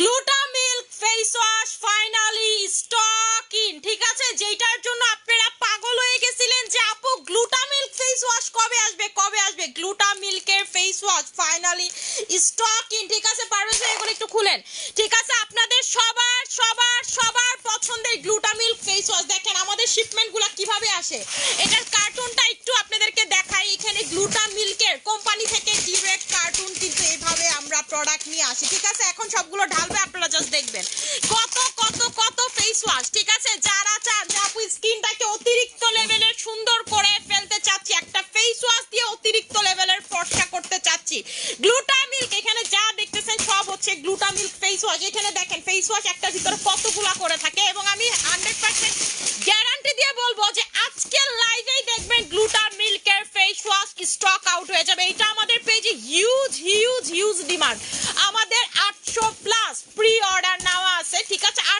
Gluta milk face wash finally stock in ঠিক আছে? যেটার জন্য আপনারা পাগল হয়ে গেছিলেন যে আপু গ্লুটা মিল্ক ফেস ওয়াশ কবে আসবে, কবে আসবে? Gluta মিল্কের face wash finally stock in ঠিক আছে? ভাই, এগুলো একটু খুলেন। ঠিক আছে, আপনাদের সবার সবার সবার পছন্দের গ্লুটা মিল্ক ফেস ওয়াশ দেখেন, আমাদের শিপমেন্টগুলো কীভাবে আসে? এটার কার্টুনটা একটু আপনাদেরকে দেখাই। এখানে গ্লুটা মিল্কের কোম্পানি থেকে ডিরেক্ট কার্টুন কিন্তু এইভাবে আমরা প্রোডাক্ট নিয়ে আসি। ঠিক আছে, এখন সবগুলো ঢালবে।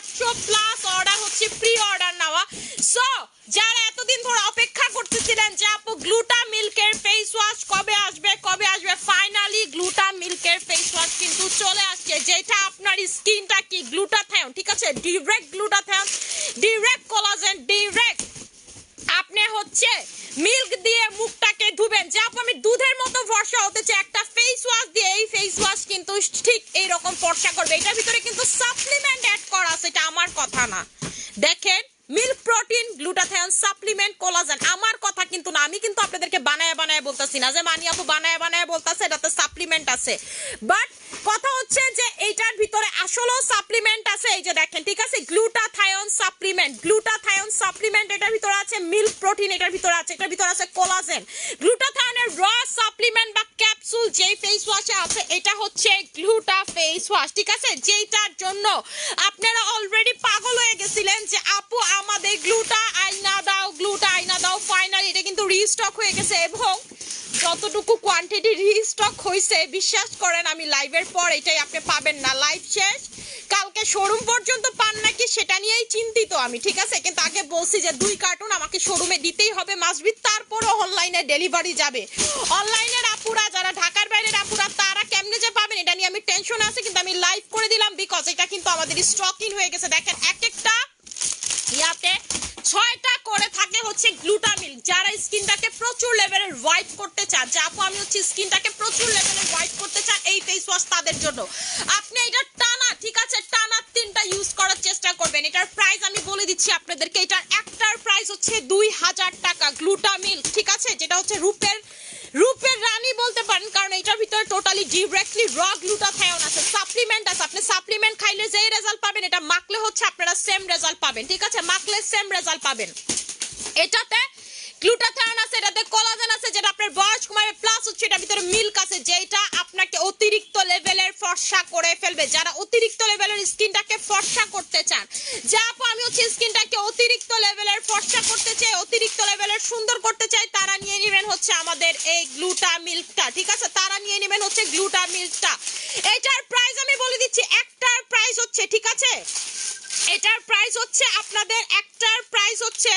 আটশো প্লাস অর্ডার হচ্ছে প্রি অর্ডার নেওয়া। সো যারা এতদিন ধরে অপেক্ষা করতেছিলেন যে আপু গ্লুটা মিল্কের ফেস ওয়াশ কবে আসবে কবে আসবে ফাইনালি গ্লুটা মিল্কের ফেস ওয়াশ কিন্তু চলে আসছে। যেটা আপনার স্কিনটা কি গ্লুটাথায়ন ঠিক আছে? Direct glutathione direct collagen direct আপনি হচ্ছে মিল্ক দিয়ে মুখটাকে ধুবেন। যে আপু আমি দুধের মতো ফর্সা হতে চাই একটা ফেস ওয়াশ দিয়ে এই ফেস ওয়াশ কিন্তু ঠিক এইরকম ফর্সা করবে। এটার ভিতরে কিন্তু সাপ্লিমেন্ট কথা না দেখেন milk protein glutathione supplement collagen আমার কথা কিন্তু না, আমি কিন্তু আপনাদেরকে বানায় বানায় বলতাছি না। যে মানি আপু বানায় বানায় বলতাছে, এটাতে সাপ্লিমেন্ট আছে। বাট কথা হচ্ছে যে এইটার ভিতরে আসলেও সাপ্লিমেন্ট আছে। এই যে দেখেন, ঠিক আছে? গ্লুটাথায়ন সাপ্লিমেন্ট গ্লুটাথায়ন সাপ্লিমেন্ট এটার ভিতরে আছে মিল্ক প্রোটিন এটার ভিতরে আছে, এটার ভিতরে আছে কোলাজেন গ্লুটাথায়নের র সাপ্লিমেন্ট বা ক্যাপসুল যেই ফেস ওয়াশে আছে, এটা হচ্ছে গ্লুটা ফেস ওয়াশ ঠিক আছে? যেটার জন্য আপনারা অলরেডি গেছিলেন যে, আপু, আমাদের গ্লুটা আইনা দাও, গ্লুটা আইনা দাও ফাইনালি এটা কিন্তু রিস্টক হয়ে গেছে এবং যতটুকু কোয়ান্টিটি রিস্টক হয়েছে বিশ্বাস করেন আমি লাইভের পর এটাই আপনি পাবেন না। লাইভ শেষ কালকে শোরুম পর্যন্ত পান নাকি সেটা নিয়েই চিন্তিত আমি, ঠিক আছে? কিন্তু আগে বলছি যে দুই কার্টুন আমাকে শোরুমে দিতেই হবে মাসবি তারপরও অনলাইনে ডেলিভারি যাবে। অনলাইনের আপুরা যারা, ঢাকার বাইরের আপুরা, তারা কেমনে যে পাবেন এটা নিয়ে আমি টেনশন আছে, কিন্তু আমি লাইভ করে দিলাম বিকজ এটা কিন্তু আমাদের স্টকিং হয়ে গেছে। দেখেন, এক একটা ইয়াতে ছয়টা করে থাকে হচ্ছে গ্লুটামিল যারা স্কিনটাকে প্রচুর লেভেলের হোয়াইট করতে চান, যে আপু, আমি হচ্ছে স্কিনটাকে প্রচুর লেভেলের হোয়াইট করতে চান এই ফেস ওয়াশ তাদের জন্য। আপনি এটা ইউজ করার চেষ্টা করবেন। এটার প্রাইস আমি বলে দিচ্ছি আপনাদেরকে। এটার একটার প্রাইস হচ্ছে দুই হাজার টাকা গ্লুটামিল ঠিক আছে? যেটা হচ্ছে রূপের রূপের রানী বলতে পারেন, কারণ এটার ভিতরে টোটালি ডিরেক্টলি র গ্লুটাথায়ন আছে সাপ্লিমেন্ট আছে। আপনি সাপ্লিমেন্ট খাইলে যেই রেজাল্ট পাবেন, এটা মাখলে হচ্ছে আপনারা সেম রেজাল্ট পাবেন, ঠিক আছে? মাখলে সেম রেজাল্ট পাবেন। এটাতে গ্লুটাথায়ন আছে, এটাতে কোলাজেন আছে, যেটা আপনার বয়স কমাবে প্লাস হচ্ছে এটার ভিতরে মিল্ক আছে যেটা আপনাকে অতিরিক্ত লেভেলের ফর্সা করে ফেলবে। যারা অতিরিক্ত লেভেলের স্কিনটাকে ফর্সা করতে চান, যা আপু, আমি হচ্ছে স্কিনটাকে অতিরিক্ত লেভেলের ফর্সা করতে চাই, অতিরিক্ত লেভেলের সুন্দর করতে চাই, তারা নিয়ে নেবেন হচ্ছে আমাদের এই গ্লুটা মিল্কটা ঠিক আছে? তারা নিয়ে নেবেন হচ্ছে গ্লুটা মিল্কটা এটার প্রাইস আমি বলে দিচ্ছি, একটার প্রাইস হচ্ছে, ঠিক আছে? এটার প্রাইস হচ্ছে আপনাদের, একটার প্রাইস হচ্ছে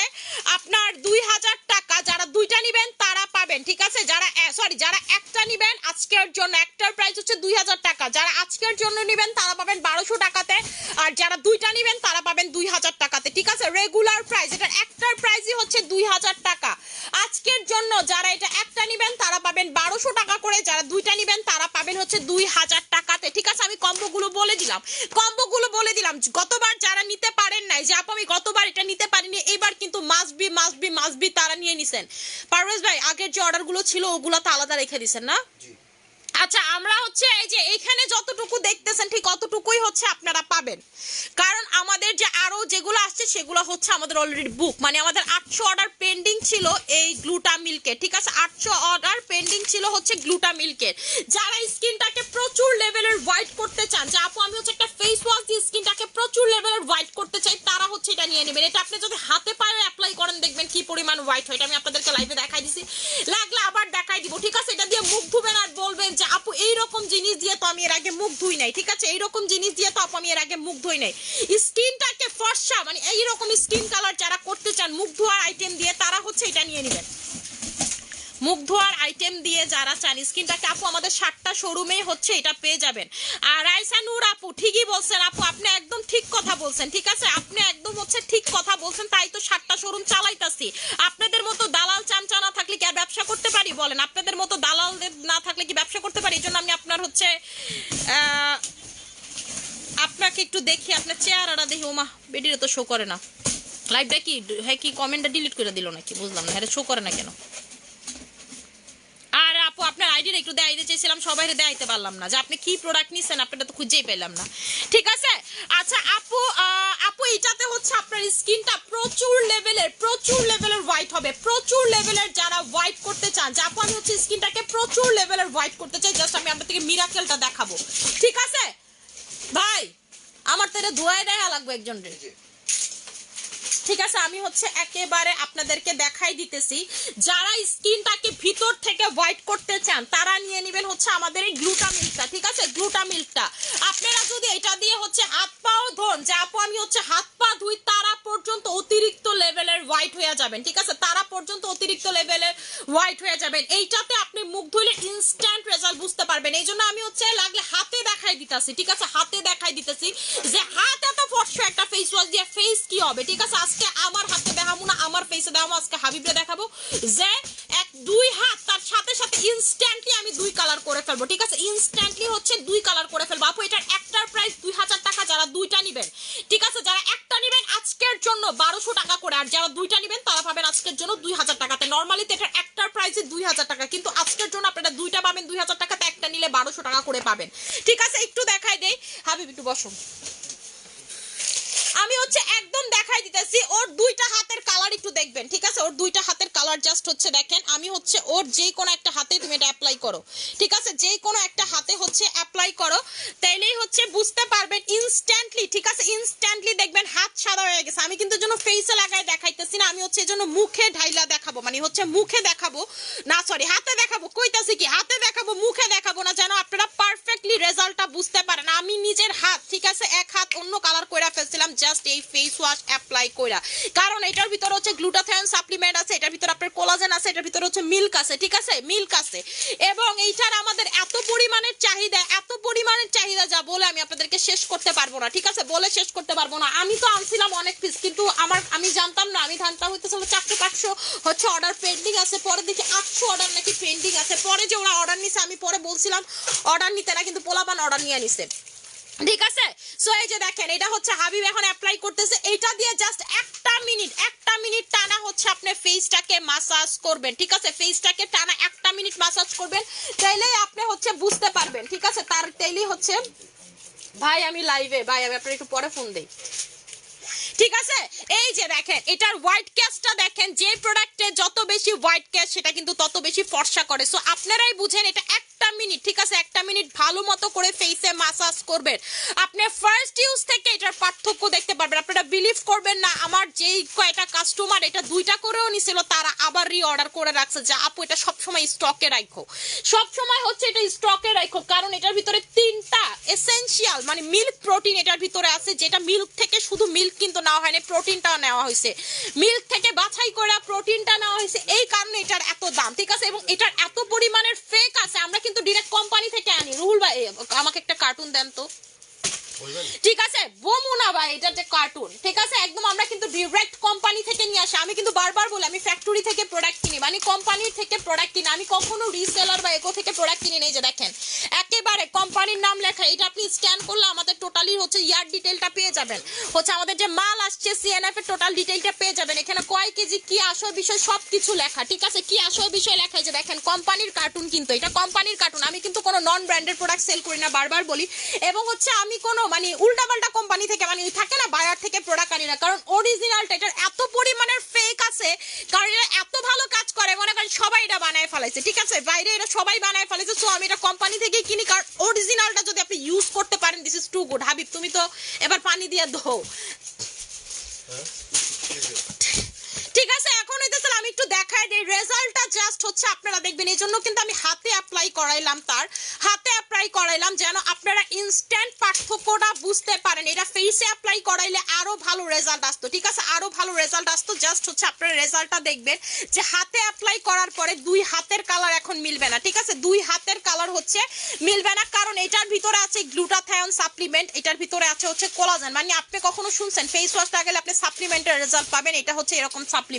আপনার দুই হাজার টাকা। যারা দুইটা নিবেন, তারা পাবেন, ঠিক আছে? যারা সরি যারা একটা নিবেন, আজকের জন্য একটার প্রাইস হচ্ছে দুই হাজার টাকা। যারা আজকের জন্য নিবেন, তারা পাবেন বারোশো টাকাতে। আর যারা দুইটা নিবেন, তারা পাবেন দুই হাজার টাকাতে, ঠিক আছে? রেগুলার প্রাইস এটার একটার প্রাইসই হচ্ছে দুই হাজার টাকা। আজকের জন্য যারা এটা একটা নিবেন, তারা পাবেন বারোশো টাকা করে। যারা দুইটা নিবেন, তারা পাবেন হচ্ছে দুই হাজার টাকাতে। ঠিক আছে, আমি কম্বোগুলো বলে দিলাম। কম্বোগুলো বলে দিলাম। গতবার যারা নিতে পারেন নাই, যে আপু, আমি গতবার এটা নিতে পারিনি, এবার কিন্তু must be must be must be must be তারা নিয়ে নিছেন। পারভেজ ভাই, আগের যে অর্ডারগুলো ছিল, ওগুলো তো আলাদা রেখে দিছেন না? আচ্ছা আমরা হচ্ছে এই যে এখানে যতটুকু দেখতেছেন ঠিক অতটুকুই হচ্ছে আপনারা পাবেন। কারণ আমাদের যে আরও যেগুলো আসছে সেগুলো হচ্ছে আমাদের অলরেডি বুক মানে আমাদের আটশো অর্ডার পেন্ডিং ছিল এই গ্লুটা মিল্কের ঠিক আছে? আটশো অর্ডার পেন্ডিং ছিল হচ্ছে গ্লুটা মিল্কের যারা স্কিনটাকে প্রচুর লেভেলের হোয়াইট করতে চান, যে আপু, আমি হচ্ছে একটা ফেস ওয়াশ দিয়ে স্কিনটাকে প্রচুর লেভেলের হোয়াইট করতে চাই, তারা হচ্ছে এটা নিয়ে নেবেন। এটা আপনি যদি হাতে পায়ে অ্যাপ্লাই করেন, দেখবেন কি পরিমাণ হোয়াইট হয়। এটা আমি আপনাদেরকে লাইভে দেখাই দিছি। লাগলে আবার দেখাই দিব, ঠিক আছে এটা দিয়ে মুখ ধুবেন আর বলবেন যে আপু এইরকম জিনিস দিয়ে তো আমি এর আগে মুখ ধুই নাই, ঠিক আছে? এইরকম জিনিস দিয়ে তো আপু আমি এর আগে মুখ ধুই নাই। স্কিনটাকে ফর্সা মানে এইরকম স্কিন কালার যারা করতে চান, মুখ ধোয়ার আইটেম দিয়ে তারা হচ্ছে এটা নিয়ে নেবেন। মুখ ধোয়ার আইটেম দিয়ে যারা চান, স্কিনটাকে আপু আমাদের সাতটা শোরুমেই হচ্ছে, এটা পেয়ে যাবেন। আর রাইসা নূর আপু, ঠিকই বলছেন আপু, আপনি একদম ঠিক কথা বলছেন, ঠিক আছে? আপনি একদম হচ্ছে ঠিক কথা বলছেন, তাই তো সাতটা শোরুম চালাইতাছি। আপনাদের মতো দালাল চামচা না থাকলে কি আর ব্যবসা করতে পারি বলেন আপনাদের মতো দালালদের না থাকলে কি ব্যবসা করতে পারি এই জন্য আমি আপনার হচ্ছে আপনাকে একটু দেখি, আপনার চেহারাটা দেখি, ওমা বেডিরে তো শো করে না। লাইভটা কি হ্যাঁ কি কমেন্টটা ডিলিট করে দিল নাকি? বুঝলাম না হ্যাঁ শো করে না কেন? আর আপু, আপনার আইডিটা একটু দেখাইতে চেয়েছিলাম, সবাই দেখাইতে পারলাম না। যে আপনি কি প্রোডাক্ট নিছেন, আপনারটা তো খুঁজেই পেলাম না। ঠিক আছে? আচ্ছা আপু আপু, এটাতে হচ্ছে আপনার স্কিনটা প্রচুর লেভেলের প্রচুর লেভেলের হোয়াইট হবে। প্রচুর লেভেলের যারা হোয়াইট করতে চান, যে আপু, আমি হচ্ছে স্কিনটাকে প্রচুর লেভেলের হোয়াইট করতে চাই জাস্ট আমি আপনার থেকে মিরাকেলটা দেখাবো। ঠিক আছে? ভাই, আমার তো এটা ধোয়াই দেখা লাগবে একজন ঠিক আছে, আমি হচ্ছে একেবারে আপনাদেরকে দেখাই দিতেছি। যারা স্কিনটাকে ভিতর থেকে হোয়াইট করতে চান, তারা নিয়ে নেবেন হচ্ছে আমাদের এই গ্লুটা মিল্কটা ঠিক আছে? গ্লুটা মিল্কটা আপনারা যদি এটা দিয়ে হচ্ছে হাত পাও ধন, যে আপু, আমি হচ্ছে হাত পা ধুই, তারা পর্যন্ত অতিরিক্ত লেভেলের হোয়াইট হয়ে যাবেন, ঠিক আছে? তারা পর্যন্ত অতিরিক্ত লেভেলের হোয়াইট হয়ে যাবেন। এইটাতে আপনি মুখ ধুলে ইনস্ট্যান্ট রেজাল্ট বুঝতে পারবেন। এই জন্য আমি হচ্ছে লাগলে হাতে দেখাই দিতেছি, ঠিক আছে? হাতে দেখাই দিতেছি যে হাত এত ফর্সা, একটা ফেস ওয়াশ দিয়ে ফেস কি হবে, ঠিক আছে? আজকে আমার হাতে দেখাবো না, আমার ফেসে দেখাবো, আজকে হাবিবরে দেখাবো যে এক দুই হাত, তার সাথে সাথে ইনস্ট্যান্টলি আমি দুই কালার করে ফেলব, ঠিক আছে? ইনস্ট্যান্টলি হচ্ছে দুই কালার করে ফেলব। আপু, এটার একটার প্রাইস দুই হাজার টাকা, যারা দুইটা নিবেন, ঠিক আছে? যারা একটা নিবেন, আজকের জন্য বারোশো টাকা করে, আর যারা দুইটা নিবেন, তারা পাবেন আজকের জন্য দুই হাজার টাকাতে। নর্মালি তো এটার একটার প্রাইসে দুই হাজার টাকা, কিন্তু আজকের জন্য আপনারা দুইটা পাবেন দুই হাজার টাকাতে, একটা নিলে বারোশো টাকা করে পাবেন। ঠিক আছে? একটু দেখাই দেই। হাবিব, একটু বসো আমি হচ্ছে একদম দেখাই দিতেছি, ওর দুইটা হাতের কালার একটু দেখবেন, ঠিক আছে? ওর দুইটা হাতের কালার জাস্ট হচ্ছে দেখেন, আমি হচ্ছে ওর যেই কোনো একটা হাতে তুমি এটা অ্যাপ্লাই করো, ঠিক আছে? যেই কোনো একটা হাতে হচ্ছে অ্যাপ্লাই করো, তাইলেই হচ্ছে বুঝতে পারবেন ইনস্ট্যান্টলি ঠিক আছে? ইনস্ট্যান্টলি দেখবেন হাত সাদা হয়ে গেছে। আমি কিন্তু জন্য ফেসে লাগায় দেখাইতেছি না, আমি হচ্ছে জন্য মুখে ঢাইলা দেখাবো মানে হচ্ছে মুখে দেখাবো, না সরি হাতে দেখাবো, কইতাছি কি? হাতে দেখাবো, মুখে দেখাবো না, যেন আপনারা পারফেক্টলি রেজাল্টটা বুঝতে পারেন। নিজের হাত, ঠিক আছে? এক হাত অন্য কালার কইরা ফেলছিলাম জাস্ট এই ফেস ওয়াশ অ্যাপ্লাই কইরা। কারণ এটার ভিতরে হচ্ছে গ্লুটাথায়ন সাপ্লিমেন্ট আছে, এটার ভিতরে আপনার কোলাজেন আছে, এটার ভিতরে হচ্ছে মিল্ক আছে, ঠিক আছে? মিল্ক আছে। এবং এইটার আমাদের এত পরিমাণের চাহিদা, এত পরিমাণের চাহিদা যা বলে আমি আপনাদেরকে শেষ করতে পারব না, ঠিক আছে? বলে শেষ করতে পারব না। আমি তো আনছিলাম অনেক পিস কিন্তু আমার, আমি জানতাম না, আমি ধানটা হইতেছিল চারশো পাঁচশো, হচ্ছে অর্ডার পেন্ডিং আছে পরে দেখি আটশো অর্ডার নাকি পেন্ডিং আছে। পরে যে ওরা অর্ডার নিছে, আমি পরে বলছিলাম অর্ডার নিতে না, কিন্তু পোলাপান অর্ডার নিয়ে নিছে। ঠিক আছে? সো এই যে দেখেন, এটা হচ্ছে হাবিব এখন অ্যাপ্লাই করতেছে। এটা দিয়ে জাস্ট একটা মিনিট একটা মিনিট টানা হচ্ছে আপনি ফেসটাকে মাসাজ করবেন, ঠিক আছে? ফেসটাকে টানা একটা মিনিট মাসাজ করবেন, তাইলেই আপনি হচ্ছে বুঝতে পারবেন, ঠিক আছে? তার তাইলেই হচ্ছে, ভাই আমি লাইভে ভাই আমি আপনার একটু পরে ফোন দেই। ঠিক আছে? এই যে দেখেন, এটার হোয়াইট ক্যাশটা দেখেন, যে প্রোডাক্টে যত বেশি হোয়াইট ক্যাশ সেটা কিন্তু তত বেশি ফর্সা করে। সো আপনারাই বুঝেন, এটা একটা মিনিট, ঠিক আছে? একটা মিনিট ভালো মতো করে ফেসে মাসাজ করবেন। আপনি ফার্স্ট ইউজ থেকে এটার পার্থক্য দেখতে পারবেন। আপনারা বিলিভ করবেন না, আমার যেই কয়টা কাস্টমার এটা দুইটা করেও নিছিল, তারা আবার রি অর্ডার করে রাখছে যে, আপু, এটা সবসময় স্টকে রাখো সবসময় হচ্ছে এটা স্টকে রাখো কারণ এটার ভিতরে তিনটা এসেনশিয়াল মানে মিল্ক প্রোটিন এটার ভিতরে আছে, যেটা মিল্ক থেকে শুধু মিল্ক কিন্তু নেওয়া হয়নি প্রোটিনটাও নেওয়া হয়েছে। মিল্ক থেকে বাছাই করে প্রোটিনটা নেওয়া হয়েছে, এই কারণে এটার এত দাম, ঠিক আছে? এবং এটার এত পরিমাণের ফেক আছে, আমরা কিন্তু ডিরেক্ট কোম্পানি থেকে আনি। রুহুল ভাই আমাকে একটা কার্টুন দেন তো। ঠিক আছে বমুনা ভাই, এটা যে কার্টুন ঠিক আছে? একদম আমরা কিন্তু ডিরেক্ট কোম্পানি থেকে নিয়ে আসি। আমি কিন্তু বারবার বলি, আমি ফ্যাক্টরি থেকে প্রোডাক্ট কিনি মানে কোম্পানি থেকে প্রোডাক্ট কিনি। আমি কখনো রিসেলার বা একো থেকে প্রোডাক্ট কিনি নেই যে দেখেন। একেবারে কোম্পানির নাম লেখা, এটা আপনি স্ক্যান করলে আমাদের টোটালি হচ্ছে ইয়ার ডিটেলটা পেয়ে যাবেন। হচ্ছে আমাদের যে মাল আসছে সিএনএফ এর টোটাল ডিটেলটা পেয়ে যাবেন। এখানে কয় কেজি, কি আসল বিষয় সব কিছু লেখা, ঠিক আছে? কি আসল বিষয় লেখা যে দেখেন কোম্পানির কার্টুন কিন্তু, এটা কোম্পানির কার্টুন আমি কিন্তু কোনো নন ব্র্যান্ডেড প্রোডাক্ট সেল করি না, বারবার বলি। এবং হচ্ছে আমি কোনো মানে উল্টাপাল্টা কোম্পানি থেকে মানে থাকে না বায়ার থেকে প্রোডাক্ট আনি না। কারণ অরিজিনালটা এটার এত পরিমাণের ফেক আছে, কারণ এটা এত ভালো কাজ করে, মনে করেন সবাই এটা বানায় ফেলাইছে, ঠিক আছে? বাইরে এটা সবাই বানায় ফেলাইছে সো আমি এটা কোম্পানি থেকে কিনি, কারণ অরিজিনালটা যদি আপনি ইউজ করতে পারেন this is too good Habib, তুমি তো এবার পানি দিয়ে ধো ঠিক আছে, এখন হইতেছে আমি একটু দেখাই দিই। রেজাল্টটা জাস্ট হচ্ছে আপনারা দেখবেন, এই জন্য কিন্তু আমি হাতে অ্যাপ্লাই করাইলাম তার। হাতে অ্যাপ্লাই করাইলাম যেন আপনারা ইনস্ট্যান্ট পার্থক্যটা বুঝতে পারেন। এটা ফেসে অ্যাপ্লাই করাইলে আরও ভালো রেজাল্ট আসতো, ঠিক আছে? আরও ভালো রেজাল্ট আসতো। জাস্ট হচ্ছে আপনারা রেজাল্টটা দেখবেন যে হাতে অ্যাপ্লাই করার পরে দুই হাতের কালার এখন মিলবে না, ঠিক আছে? দুই হাতের কালার হচ্ছে মিলবে না, কারণ এটার ভিতরে আছে গ্লুটাথায়ন সাপ্লিমেন্ট এটার ভিতরে আছে হচ্ছে কোলাজেন মানে আপনি কখনো শুনছেন ফেস ওয়াশটা গেলে আপনি সাপ্লিমেন্টের রেজাল্ট পাবেন, এটা হচ্ছে এরকম সাপ্লিমেন্ট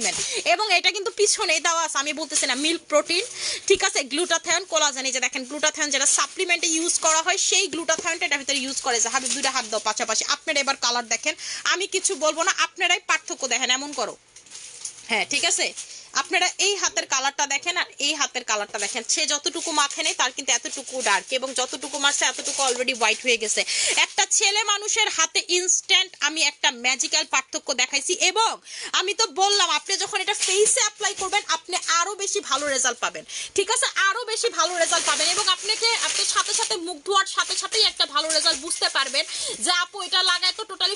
এবং এটা কিন্তু পিছনে দেওয়া আছে, আমি বলতেছি না মিল্ক প্রোটিন ঠিক আছে? গ্লুটাথায়ন কোলাজেন এই যে দেখেন গ্লুটাথায়ন যেটা সাপ্লিমেন্টে ইউজ করা হয়, সেই গ্লুটাথায়নটা এটার ভিতরে ইউজ করে যে হাবিব দুইটা হাত দাও পাশাপাশি। আপনারা এবার কালার দেখেন। আমি কিছু বলব না, আপনারাই পার্থক্য দেখেন, এমন করো। হ্যাঁ ঠিক আছে? আপনারা এই হাতের কালারটা দেখেন আর এই হাতের কালারটা দেখেন। সে যতটুকু মাখে নেই, তার কিন্তু এতটুকু ডার্ক এবং যতটুকু মারছে, এতটুকু অলরেডি হোয়াইট হয়ে গেছে। একটা ছেলে মানুষের হাতে ইনস্ট্যান্ট আমি একটা ম্যাজিক্যাল পার্থক্য দেখাইছি এবং আমি তো বললাম, আপনি যখন এটা ফেসে অ্যাপ্লাই করবেন, আপনি আরও বেশি ভালো রেজাল্ট পাবেন। ঠিক আছে? আরও বেশি ভালো রেজাল্ট পাবেন এবং আপনাকে, আপনি সাথে সাথে মুখ ধোয়ার সাথে সাথেই একটা ভালো রেজাল্ট বুঝতে পারবেন যে, আপু, এটা লাগায় তো টোটালি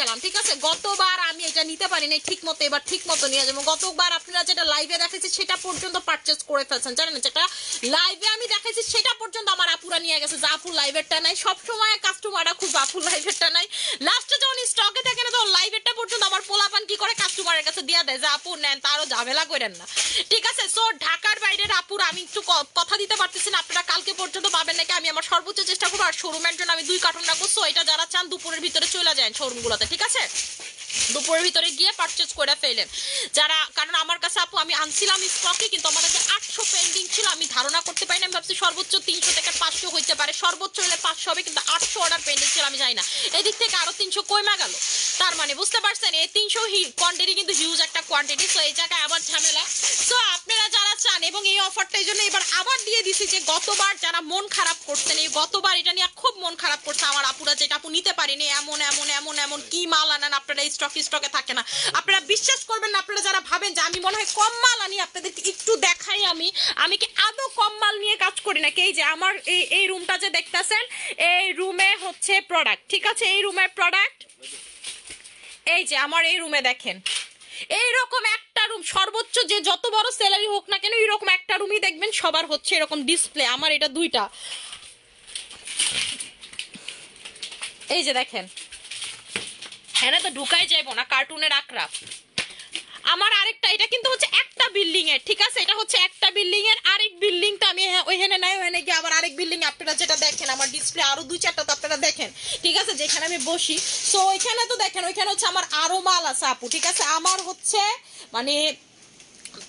গেলাম, ঠিক আছে? গতবার আমি এটা নিতে পারিনি ঠিক মতো এবার ঠিক মতো নিয়ে যাব। গতবার আপনারা যেটা লাইভে দেখেছি সেটা পর্যন্ত পারচেজ করে ফেলছেন, জানেন যেটা লাইভে আমি দেখেছি সেটা পর্যন্ত আমার আপুরা নিয়ে গেছে, যে আপুর লাইভেরটা নাই। সবসময় কাস্টমাররা খুব আপুর লাইভেরটা নাই। লাস্টে যখন স্টকে থাকে না, তখন লাইভেরটা পর্যন্ত আমার পোলাপান কি করে কাস্টমারের কাছে দিয়ে দেয়? যে আপু, নেন, তারও ঝামেলা করেন না। ঠিক আছে? সো ঢাকার বাইরের আপুর, আমি একটু কথা দিতে পারতেছি না, আপনারা কালকে পর্যন্ত পাবেন নাকি? আমি আমার সর্বোচ্চ চেষ্টা করব, আর শোরুমের জন্য আমি দুই কার্টুন রাখব। সো এটা যারা চান, দুপুরের ভিতরে চলে যায় শোরুমগুলোতে ঠিক আছে? দুপুরের ভিতরে গিয়ে পারচেজ করে ফেলেন। যারা, কারণ আমার কাছে আপু, আমি আনছিলাম স্টকে কিন্তু আমার কাছে আটশো পেন্ডিং ছিল, আমি ধারণা করতে পারি না, আমি ভাবছি সর্বোচ্চ তিনশো থেকে পাঁচশো হইতে পারে, সর্বোচ্চ হলে পাঁচশো হবে, কিন্তু আটশো অর্ডার পেন্ডিং ছিল, আমি জানি না। এদিক থেকে আরও তিনশো কমে গেল। তার মানে বুঝতে পারছেন, এই তিনশো কোয়ান্টিটি কিন্তু হিউজ একটা কোয়ান্টিটি সো এই জায়গায় আবার ঝামেলা। সো আপনারা যারা চান এবং এই অফারটা এই জন্য এবার আবার দিয়ে দিছি যে গতবার যারা মন খারাপ করছেন এই গতবার এটা নিয়ে খুব মন খারাপ করছে আমার আপুরা, যেটা আপু নিতে পারিনি, এমন এমন এমন এমন, কি মাল আনেন আপনারা এই স্টক স্টকে থাকে না। আপনারা বিশ্বাস করবেন না, আপনারা যারা ভাবেন যে আমি মনে হয় কম মাল আনি, আপনাদেরকে একটু দেখাই আমি। আমি কি আদৌ কম মাল নিয়ে কাজ করি নাকি? এই যে আমার এই এই রুমটা যে দেখতেছেন, এই রুমে হচ্ছে প্রোডাক্ট ঠিক আছে? এই রুমের প্রোডাক্ট এই যে আমার এই রুমে দেখেন। এইরকম একটা রুম সর্বোচ্চ যে যত বড় স্যালারি হোক না কেন এরকম একটা রুমই দেখবেন, সবার হচ্ছে এরকম ডিসপ্লে আমার এটা দুইটা। এই যে দেখেন। হ্যাঁ তো ঢুকাই যাইবো না কার্টুনের আকরা আমার আরেকটা, এটা কিন্তু হচ্ছে একটা বিল্ডিং এর ঠিক আছে? এটা হচ্ছে একটা বিল্ডিং এর আরেক তো আমি ওইখানে নাই ওখানে গিয়ে আবার আরেক বিল্ডিং আপনারা যেটা দেখেন, আমার ডিসপ্লে আরও দুই চারটা তো আপনারা দেখেন, ঠিক আছে? যেখানে আমি বসি। সো ওইখানে তো দেখেন, ওইখানে হচ্ছে আমার আরও মাল আছে, আপু, ঠিক আছে? আমার হচ্ছে মানে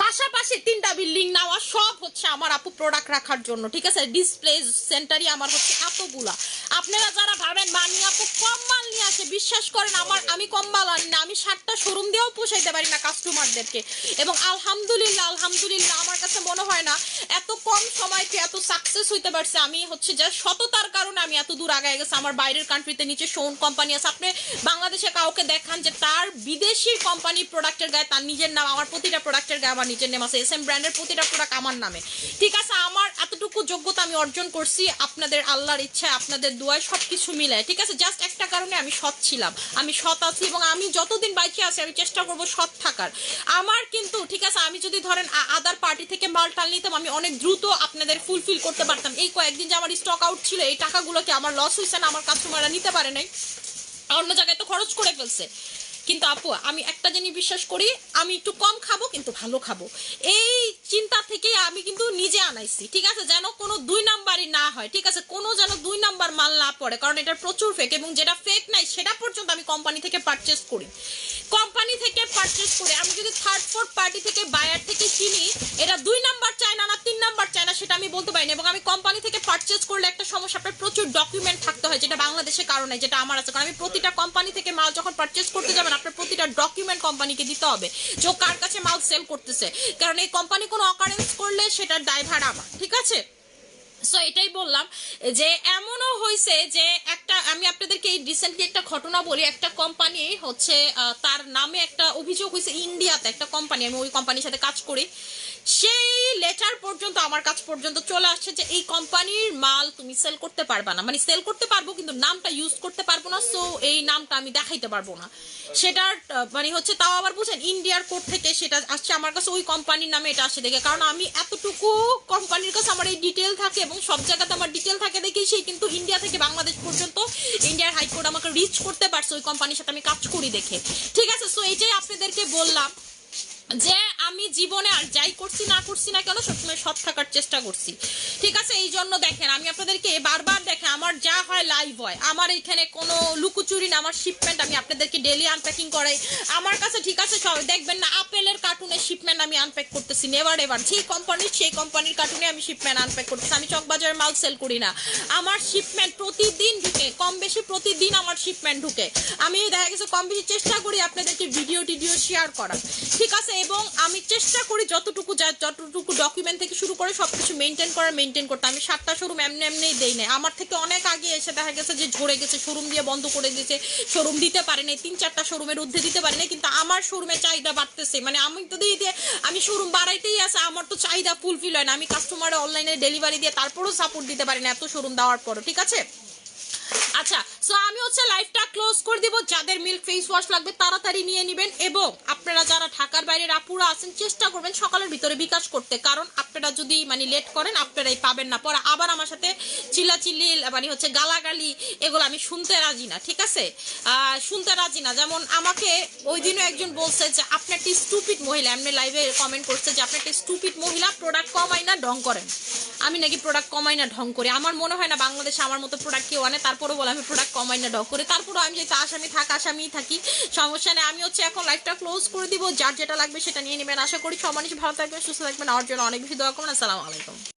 পাশাপাশি তিনটা বিল্ডিং নেওয়া সব হচ্ছে আমার আপু প্রোডাক্ট রাখার জন্য, ঠিক আছে? ডিসপ্লে সেন্টারই আমার হচ্ছে এতগুলা। আপনারা যারা ভাবেন মানি আপু কম মাল নিয়ে আসে, বিশ্বাস করেন আমার, আমি কম মাল আনি না। আমি সাতটা শোরুম দিয়েও পোষাইতে পারি না কাস্টমারদেরকে এবং আলহামদুলিল্লাহ আলহামদুলিল্লাহ, আমার কাছে মনে হয় না এত কম সময়কে এত সাকসেস হইতে পারছে। আমি হচ্ছে যে সততার কারণে আমি এত দূর আগায় গেছি। আমার বাইরের কান্ট্রিতে নিচে শোন কোম্পানি আছে। আপনি বাংলাদেশে কাউকে দেখান যে তার বিদেশি কোম্পানি প্রোডাক্টের গায়ে, তার নিজের নাম, আমার প্রতিটা প্রোডাক্টের গায়ে আমার নিজের নাম আছে এস এম ব্র্যান্ডের প্রতিটা প্রোডাক্ট আমার নামে। ঠিক আছে, আমার এতটুকু যোগ্যতা আমি অর্জন করছি, আপনাদের আল্লাহর ইচ্ছায়, আপনাদের দোয়ায় সব কিছু মিলে ঠিক আছে জাস্ট একটা কারণে আমি সৎ ছিলাম। আমি সৎ আছি এবং আমি যতদিন বাইকে আছি, আমি চেষ্টা করব সৎ থাকার। আমার কিন্তু, ঠিক আছে, আমি যদি ধরেন আদার পার্টি থেকে মাল টাল নিতাম, আমি অনেক দ্রুত আপনাদের ফুলফিল করতে পারতাম। এই কয়েকদিন যে আমার স্টক আউট ছিল, এই টাকাগুলোকে আমার লস হয়েছে না আমার কাস্টমাররা নিতে পারে নাই? অন্য জায়গায় তো খরচ করে ফেলছে। কিন্তু আপু, আমি একটা জিনিস বিশ্বাস করি, আমি একটু কম খাব, কিন্তু ভালো খাব। এই চিন্তা থেকে আমি কিন্তু নিজে আনাইছি, ঠিক আছে? যেন কোনো দুই নাম্বারই না হয়, ঠিক আছে? কোনো যেন দুই নাম্বার মাল না পড়ে, কারণ এটা প্রচুর ফেক এবং যেটা ফেক নাই, সেটা পর্যন্ত আমি কোম্পানি থেকে পারচেস করি। কোম্পানি থেকে পারচেস করে আমি যদি থার্ড ফোর্থ পার্টি থেকে বায়ার থেকে কিনি, এটা দুই নাম্বার চায় না না তিন নাম্বার চায় না সেটা আমি বলতে পারি না এবং আমি কোম্পানি থেকে পারচেস করলে একটা সমস্যা, আপনার প্রচুর ডকুমেন্ট থাকতে হয় যেটা বাংলাদেশের কারণে, যেটা আমার আছে। কারণ আমি প্রতিটা কোম্পানি থেকে মাল যখন পারচেস করতে যাবেন, আপনার প্রতিটা ডকুমেন্ট কোম্পানিকে দিতে হবে যে কার কাছে মাল সেল করতেছে। কারণ এই কোম্পানি কোনো অকারেন্স করলে সেটার দায়ভার আমার, ঠিক আছে? সো এটাই বললাম যে এমনও হয়েছে যে একটা, আমি আপনাদেরকে এই রিসেন্টলি একটা ঘটনা বলি, একটা কোম্পানি হচ্ছে তার নামে একটা অভিযোগ হয়েছে ইন্ডিয়াতে, একটা কোম্পানি আমি ওই কোম্পানির সাথে কাজ করি। সেই লেটার পর্যন্ত, আমার কাছ পর্যন্ত চলে আসছে যে এই কোম্পানির মাল তুমি সেল করতে পারবা না। মানে সেল করতে পারব, কিন্তু নামটা ইউজ করতে পারব না সো এই নামটা আমি দেখাইতে পারব না। সেটার মানে হচ্ছে তাও আবার বুঝছেন ইন্ডিয়ার কোর্ট থেকে সেটা আসছে আমার কাছে, ওই কোম্পানির নামে এটা আসে দেখে। কারণ আমি এতটুকু কোম্পানির কাছে আমার এই ডিটেল থাকে এবং সব জায়গাতে আমার ডিটেল থাকে দেখি সেই, কিন্তু ইন্ডিয়া থেকে বাংলাদেশ পর্যন্ত ইন্ডিয়ার হাইকোর্ট আমাকে রিচ করতে পারছে ওই কোম্পানির সাথে আমি কাজ করি দেখে। ঠিক আছে সো এটাই আপনাদেরকে বললাম। যে আমি জীবনে আর যাই করছি না করছি না কেন সবসময় সৎ থাকার চেষ্টা করছি। ঠিক আছে? এই জন্য দেখেন, আমি আপনাদেরকে বারবার দেখেন আমার যা হয় লাইভ হয়। আমার এখানে কোনো লুকোচুরি না, আমার শিপমেন্ট আমি আপনাদেরকে ডেলি আনপ্যাকিং করাই। আমার কাছে ঠিক আছে, সব দেখবেন না, আপেলের কার্টুনের শিপমেন্ট আমি আনপ্যাক করতেছি নেভার এভার যেই কোম্পানির সেই কোম্পানির কার্টুনে আমি শিপমেন্ট আনপ্যাক করতেছি। আমি চকবাজারের মাল সেল করি না। আমার শিপমেন্ট প্রতিদিন ঢুকে, কম বেশি প্রতিদিন আমার শিপমেন্ট ঢুকে। আমি দেখা গেছে, কম বেশি চেষ্টা করি আপনাদেরকে ভিডিও টিডিও শেয়ার করার। ঠিক আছে? এবং আমি চেষ্টা করি যতটুকু যা যতটুকু ডকুমেন্ট থেকে শুরু করে সবকিছু মেনটেন করার মেনটেন করতে। আমি সাতটা শোরুম এমনি এমনিই দেই না আমার থেকে অনেক আগে এসে দেখা গেছে যে ঝরে গেছে শোরুম দিয়ে বন্ধ করে দিয়েছে শোরুম দিতে পারে নাই, তিন চারটা শোরুমের ঊর্ধ্বে দিতে পারে নাই, কিন্তু আমার শোরুমে চাহিদা বাড়তেছে। মানে আমি তো দিয়ে দিয়ে আমি শোরুম বাড়াইতেই আছে, আমার তো চাহিদা ফুলফিল হয় না। আমি কাস্টমারে অনলাইনে ডেলিভারি দিয়ে তারপরেও সাপোর্ট দিতে পারি না এত শোরুম দেওয়ার পরও, ঠিক আছে? আচ্ছা সো আমি হচ্ছে লাইভটা ক্লোজ করে দিব, যাদের মিল্ক ফেস ওয়াশ লাগবে তাড়াতাড়ি নিয়ে নেবেন এবং আপনারা যারা ঢাকার বাইরের আপুরা আছেন, চেষ্টা করবেন সকালের ভিতরে বিকাশ করতে। কারণ আপনারা যদি মানে লেট করেন, আপনারাই পাবেন না। পরে আবার আমার সাথে চিল্লাচিল্লি মানে হচ্ছে গালাগালি, এগুলো আমি শুনতে রাজি না, ঠিক আছে? শুনতে রাজি না। যেমন আমাকে ওই দিনও একজন বলছে যে, আপনি একটি স্টুপিড মহিলা। এমনি লাইভে কমেন্ট করছে যে, আপনি একটি স্টুপিড মহিলা প্রোডাক্ট কমাই না, ঢং করেন। আমি নাকি প্রোডাক্ট কমাই না, ঢং করি। আমার মনে হয় না বাংলাদেশে আমার মতো প্রোডাক্ট কেউ আনে তারপরে বলে আমি প্রোডাক্ট কমাই না ডক করে। তারপরে আমি যেহেতু আসামি থাক আসামি থাকি, সমস্যা নেই। আমি হচ্ছে এখন লাইফটা ক্লোজ করে দিব, যার যেটা লাগবে সেটা নিয়ে নেবেন। আশা করি সব মানুষ ভালো থাকবেন, সুস্থ থাকবেন। আর জন্য অনেক বেশি দোয়া করুন আসসালামু আলাইকুম।